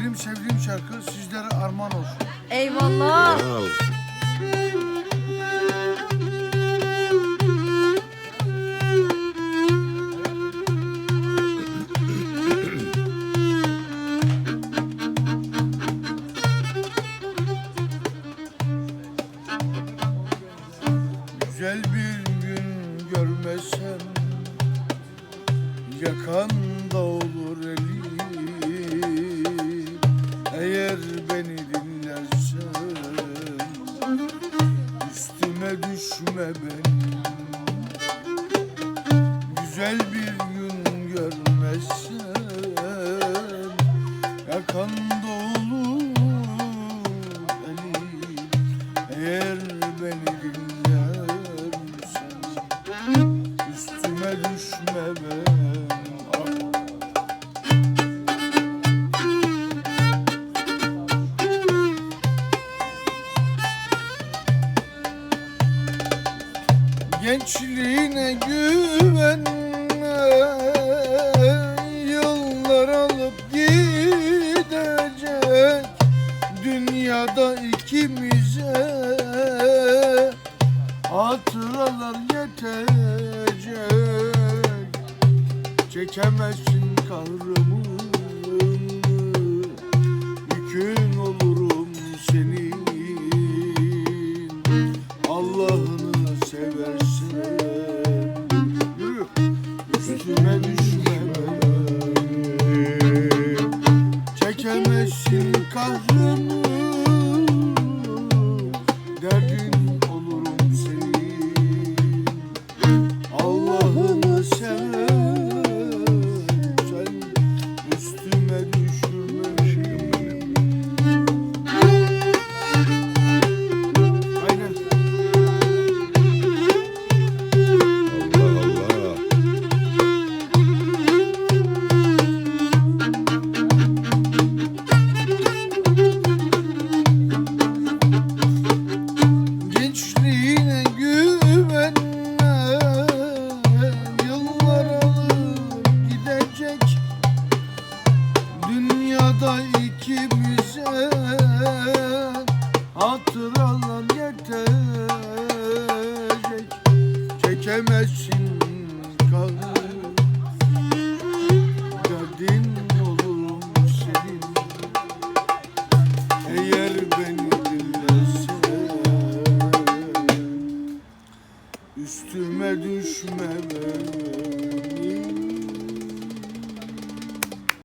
Benim sevdiğim şarkı sizlere armağan olsun. Eyvallah. Ol. Güzel bir gün görmesem Yakanda olur düşme benim Güzel bir gün görmezsem Yakanda olur elim Eğer beni dinlersen Üstüme düşme ben Gençliğine güvenme Yıllar alıp gidecek. Dünyada ikimize Hatıralar yetecek. Çekemezsin kahrımı Üstüme düşme Çekemezsin kahrımı geçer Hatıralar yetecek. Çekemezsin olur senin. Eğer beni Üstüme düşme ben